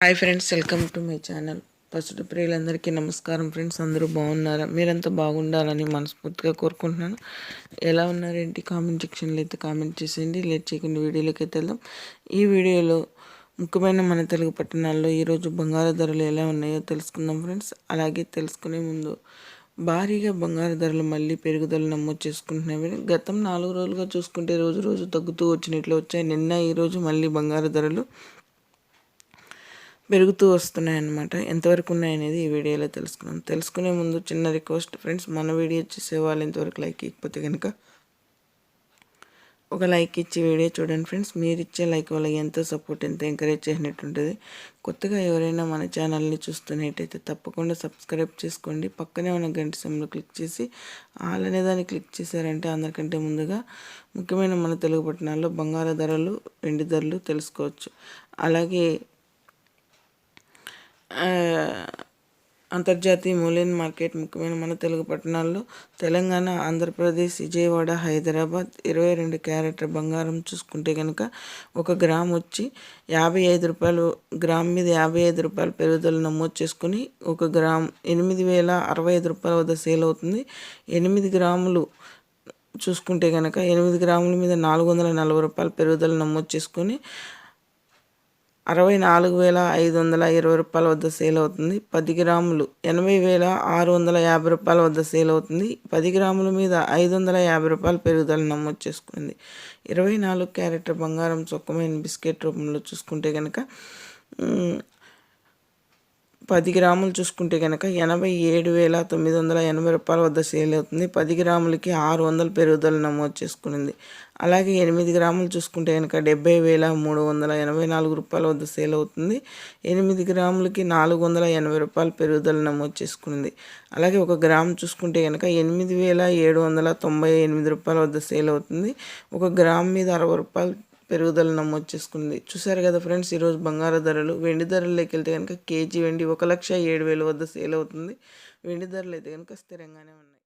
Hi friends welcome to my channel ప్రస్తుత ప్రియులందరికీ నమస్కారం ఫ్రెండ్స్ అందరూ బాగున్నారా? మీరంతా బాగుండాలని మనస్ఫూర్తిగా కోరుకుంటున్నాను. ఎలా ఉన్నారేంటి? కామెంట్ సెక్షన్లో అయితే కామెంట్ చేసేయండి. లేట్ చేయకుండా వీడియోలోకి అయితే వెళ్దాం. ఈ వీడియోలో ముఖ్యమైన మన తెలుగు పట్టణాల్లో ఈరోజు బంగారు ధరలు ఎలా ఉన్నాయో తెలుసుకుందాం ఫ్రెండ్స్ అలాగే తెలుసుకునే ముందు భారీగా బంగారు ధరలు మళ్ళీ పెరుగుదల నమోదు చేసుకుంటున్నాయి. గతం నాలుగు రోజులుగా చూసుకుంటే రోజు రోజు తగ్గుతూ వచ్చినట్లు వచ్చాయి. నిన్న ఈరోజు మళ్ళీ బంగారు ధరలు పెరుగుతూ వస్తున్నాయి అన్నమాట ఎంతవరకు ఉన్నాయనేది ఈ వీడియోలో తెలుసుకున్నాం తెలుసుకునే ముందు చిన్న రిక్వెస్ట్ ఫ్రెండ్స్ మన వీడియో చూసే వాళ్ళు ఇంతవరకు లైక్ ఇకపోతే కనుక ఒక లైక్ ఇచ్చి వీడియో చూడండి ఫ్రెండ్స్. మీరు ఇచ్చే లైక్ వల్ల ఎంతో సపోర్ట్ ఎంత ఎంకరేజ్ చేసినట్టు ఉంటుంది. కొత్తగా ఎవరైనా మన ఛానల్ని చూస్తున్నట్టయితే తప్పకుండా సబ్స్క్రైబ్ చేసుకోండి. పక్కనే ఉన్న గంట సమయంలో క్లిక్ చేసి ఆల్ అనే దాన్ని క్లిక్ చేశారంటే అందరికంటే ముందుగా ముఖ్యమైన మన తెలుగు పట్టణాల్లో బంగారు ధరలు వెండి ధరలు తెలుసుకోవచ్చు. అలాగే అంతర్జాతీయ మూల్యం మార్కెట్ ముఖ్యమైన మన తెలుగు పట్టణాల్లో తెలంగాణ ఆంధ్రప్రదేశ్ విజయవాడ హైదరాబాద్ ఇరవై రెండు క్యారెట్ల బంగారం చూసుకుంటే కనుక ఒక గ్రామ్ వచ్చి యాభై ఐదు రూపాయలు గ్రామ్ మీద యాభై ఐదు రూపాయలు పెరుగుదల నమోదు చేసుకుని ఒక గ్రామ్ ఎనిమిది వేల అరవై ఐదు రూపాయల వద్ద సేల్ అవుతుంది. ఎనిమిది గ్రాములు చూసుకుంటే కనుక ఎనిమిది గ్రాముల మీద నాలుగు వందల నలభై రూపాయలు పెరుగుదల నమోదు చేసుకొని అరవై నాలుగు వేల ఐదు వందల ఇరవై రూపాయల వద్ద సేల్ అవుతుంది. పది గ్రాములు ఎనభై వేల ఆరు వందల యాభై రూపాయల వద్ద సేల్ అవుతుంది. పది గ్రాముల మీద ఐదు వందల యాభై రూపాయల పెరుగుదల నమోదు చేసుకుంది. ఇరవై నాలుగు క్యారెట్ బంగారం చొక్కమైన బిస్కెట్ రూపంలో చూసుకుంటే కనుక పది గ్రాములు చూసుకుంటే కనుక ఎనభై ఏడు వేల తొమ్మిది వందల ఎనభై రూపాయల వద్ద సేల్ అవుతుంది. పది గ్రాములకి ఆరు వందల పెరుగుదల నమోదు చేసుకునింది. అలాగే ఎనిమిది గ్రాములు చూసుకుంటే కనుక డెబ్బై వేల మూడు వందల ఎనభై నాలుగు రూపాయల వద్ద సేల్ అవుతుంది. ఎనిమిది గ్రాములకి నాలుగు వందల ఎనభై రూపాయల పెరుగుదల నమోదు చేసుకునింది. అలాగే ఒక గ్రామ్ చూసుకుంటే కనుక ఎనిమిది వేల ఏడు వందల తొంభై ఎనిమిది రూపాయల వద్ద సేల్ అవుతుంది. ఒక గ్రామ్ మీద అరవై రూపాయలు పెరుగుదల నమోదు చేసుకుంది. చూసారు కదా ఫ్రెండ్స్ ఈరోజు బంగారు ధరలు వెండి ధరల్లోకి వెళ్తే కనుక కేజీ వెండి ఒక లక్ష ఏడు వేల వద్ద సేల్ అవుతుంది. వెండి ధరలు అయితే కనుక స్థిరంగానే ఉన్నాయి.